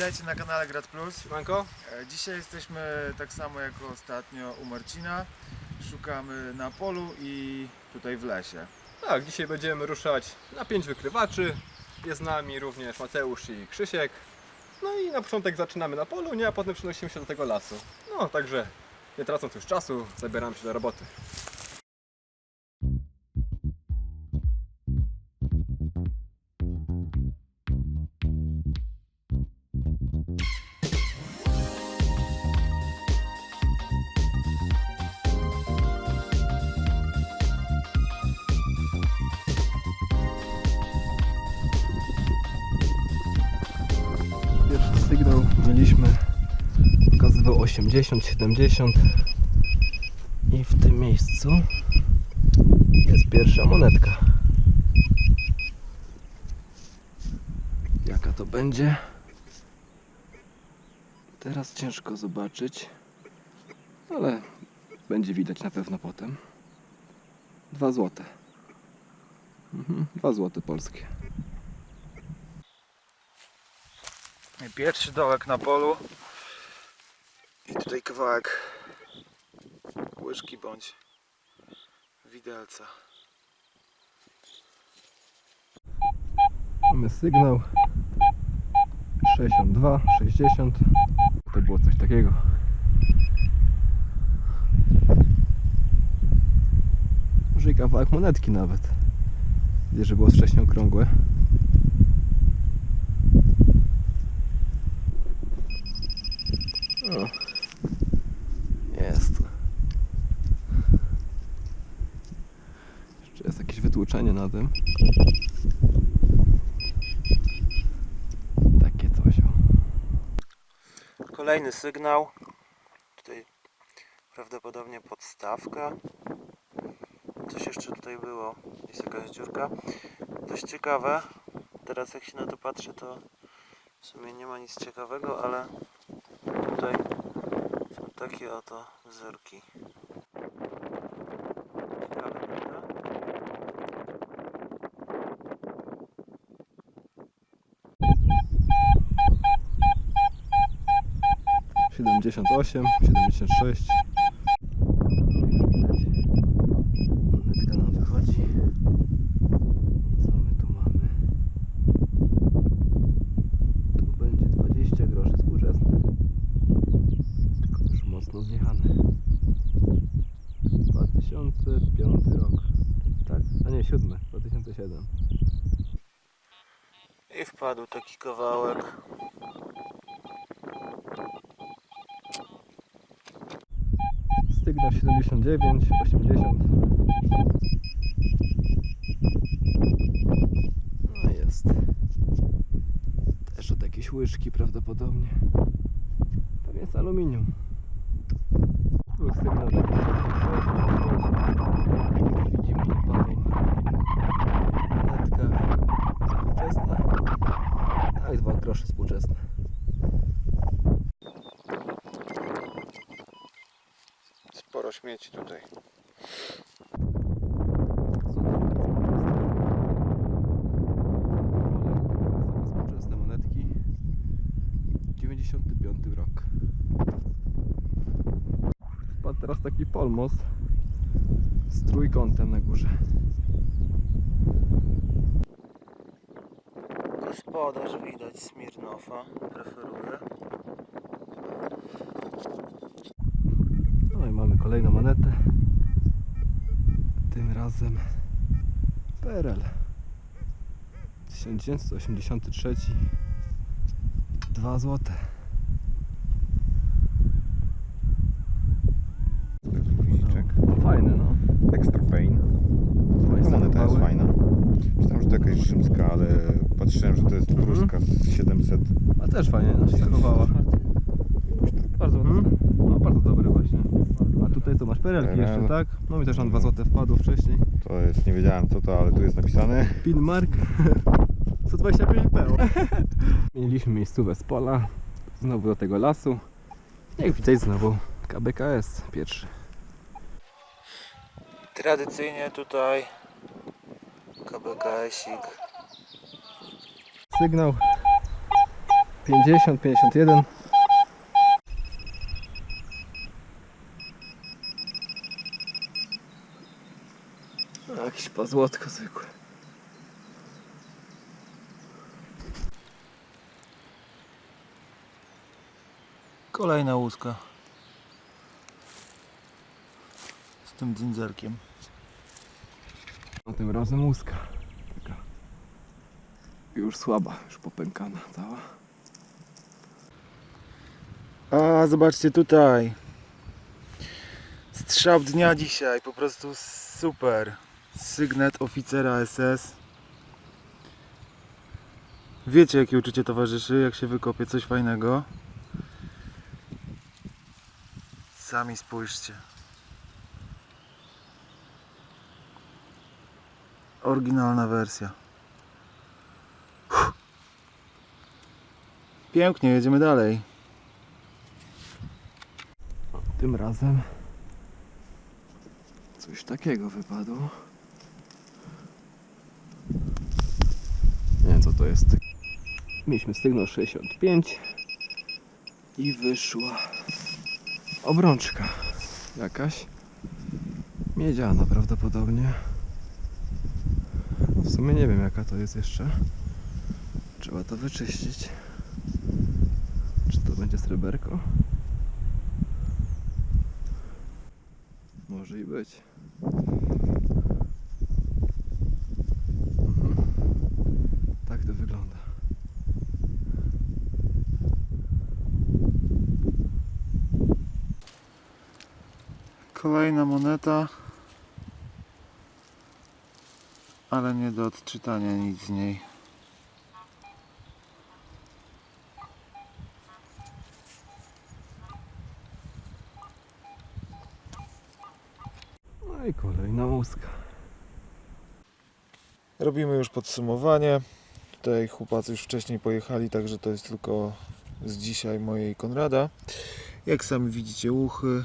Witajcie na kanale Grad Plus. Siemanko. E, Dzisiaj jesteśmy tak samo jak ostatnio u Marcina. Szukamy na polu i tutaj w lesie. Tak, dzisiaj będziemy ruszać na pięć wykrywaczy. Jest z nami również Mateusz i Krzysiek. No i na początek zaczynamy na polu, nie, a potem przenosimy się do tego lasu. No, także nie tracąc już czasu, zabieramy się do roboty. 80, 70 i w tym miejscu jest pierwsza monetka. Jaka to będzie? Teraz ciężko zobaczyć, ale będzie widać na pewno potem. Dwa złote. Mhm, dwa złote polskie. Pierwszy dołek na polu. Tutaj kawałek łyżki bądź widelca. Mamy sygnał 62, 60. To było coś takiego. Może i kawałek monetki nawet. Widzę, że było wcześniej okrągłe. Jest. Jeszcze na tym. Takie coś. Kolejny sygnał. Tutaj prawdopodobnie podstawka. Coś jeszcze tutaj było. Jest jakaś dziurka. Dość ciekawe. Teraz jak się na to patrzy, to w sumie nie ma nic ciekawego, ale tutaj są takie oto wzorki. Ciekawe, prawda? 78, 76. Monetka nam wychodzi. Co my tu mamy? Tu będzie 20 groszy współczesne. Tylko już mocno zjechane. 2005 rok. Tak? A nie, 7. 2007. I wpadł taki kawałek. Sygnał 79, 80. No jest. Też od jakiejś łyżki prawdopodobnie. Tam jest aluminium. Był sygnał taki 76. Widzimy tu paru. Monetka współczesna. I dwa współczesne. Sporo śmieci tutaj. Współczesne monetki. 95 rok. Wpadł teraz taki polmos z trójkątem na górze. Gospodarz widać Smirnofa. Preferuje. No i mamy kolejną monetę. Tym razem PRL 1983 2 złote. Guziczek. Fajne no. Extra fine. Fajne No, moneta jest fajna. Myślałem, że to jakaś rzymska, ale patrzyłem, że to jest Mhm. pruska z 700. A też fajnie no, się zachowała. Bardzo hmm? No bardzo dobry właśnie. A tutaj to masz perelki Perel. jeszcze, tak? No mi też na 2 złote wpadło wcześniej. To jest, nie wiedziałem co to, ale tu jest napisane. Pin mark 125 PO. Mieliśmy miejscówę z pola, znowu do tego lasu. Jak widać znowu KBKS pierwszy. Tradycyjnie tutaj KBKS-ik Sygnał 50, 51. A, Jakieś pazłotko zwykłe. Kolejna łuska. Z tym dzyndzerkiem. No tym razem łuska. Taka już słaba, już popękana cała. A zobaczcie tutaj. Strzał dnia dzisiaj, po prostu super. Sygnet oficera SS. Wiecie jakie uczucie towarzyszy, jak się wykopie coś fajnego. Sami spójrzcie. Oryginalna wersja. Pięknie, jedziemy dalej. Tym razem coś takiego wypadło. Nie wiem co to jest. Mieliśmy sygnał 65 i wyszła obrączka jakaś miedziana prawdopodobnie. W sumie nie wiem jaka to jest jeszcze. Trzeba to wyczyścić. Czy to będzie sreberko? Może i być. Mhm. Tak to wygląda. Kolejna moneta. Ale nie do odczytania nic z niej. No i kolejna łuska. Robimy już podsumowanie. Tutaj chłopacy już wcześniej pojechali, także to jest tylko z dzisiaj mojej Konrada. Jak sami widzicie uchy.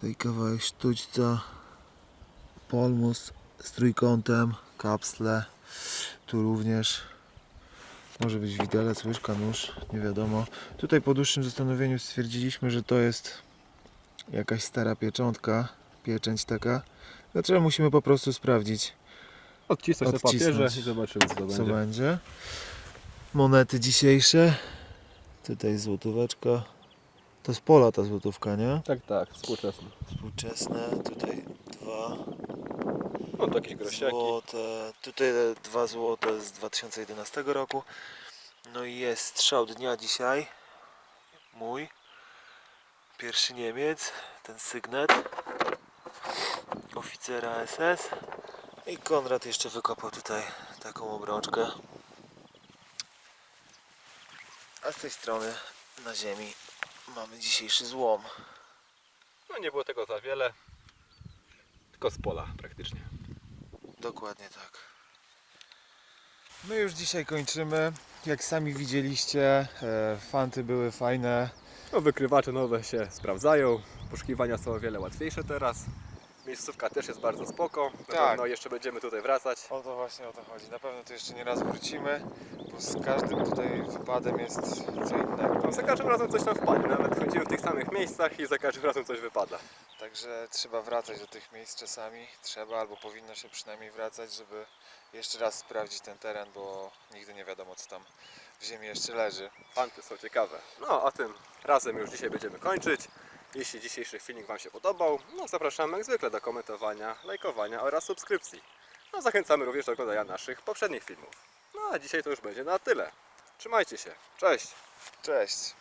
Tutaj kawałek sztućca. Polmus z trójkątem. Kapsle. Tu również. Może być widelec, łyżka, nóż. Nie wiadomo. Tutaj po dłuższym zastanowieniu stwierdziliśmy, że to jest jakaś stara pieczątka. Pieczęć taka. Dlaczego musimy po prostu sprawdzić Odcisnąć na Odcisnąć. papierze i zobaczymy co to co będzie. będzie. Monety dzisiejsze. Tutaj złotóweczka. To z pola ta złotówka, nie? Tak, tak, współczesne. Współczesne. Tutaj dwa No to jakieś grosiaki. złote. Tutaj dwa złote z 2011 roku. No i jest strzał dnia dzisiaj. Mój. Pierwszy Niemiec. Ten sygnet. Oficera SS. I Konrad jeszcze wykopał tutaj taką obrączkę. A z tej strony na ziemi mamy dzisiejszy złom. No nie było tego za wiele. Tylko z pola praktycznie. Dokładnie tak. My już dzisiaj kończymy. Jak sami widzieliście, e, fanty były fajne. No wykrywacze nowe się sprawdzają. Poszukiwania są o wiele łatwiejsze teraz. Miejscówka też jest bardzo spoko. Na Tak. pewno jeszcze będziemy tutaj wracać. O to właśnie o to chodzi. Na pewno tu jeszcze nie raz wrócimy, bo z każdym tutaj wypadem jest co innego. No, za każdym razem coś tam wpadnie. Nawet chodzimy w tych samych miejscach i za każdym razem coś wypada. Także trzeba wracać do tych miejsc czasami. Trzeba albo powinno się przynajmniej wracać, żeby jeszcze raz sprawdzić ten teren, bo nigdy nie wiadomo co tam w ziemi jeszcze leży. Fanty są ciekawe. No a tym razem już dzisiaj będziemy kończyć. Jeśli dzisiejszy filmik Wam się podobał, no zapraszamy jak zwykle do komentowania, lajkowania oraz subskrypcji. No zachęcamy również do oglądania naszych poprzednich filmów. A dzisiaj to już będzie na tyle. Trzymajcie się. Cześć! Cześć!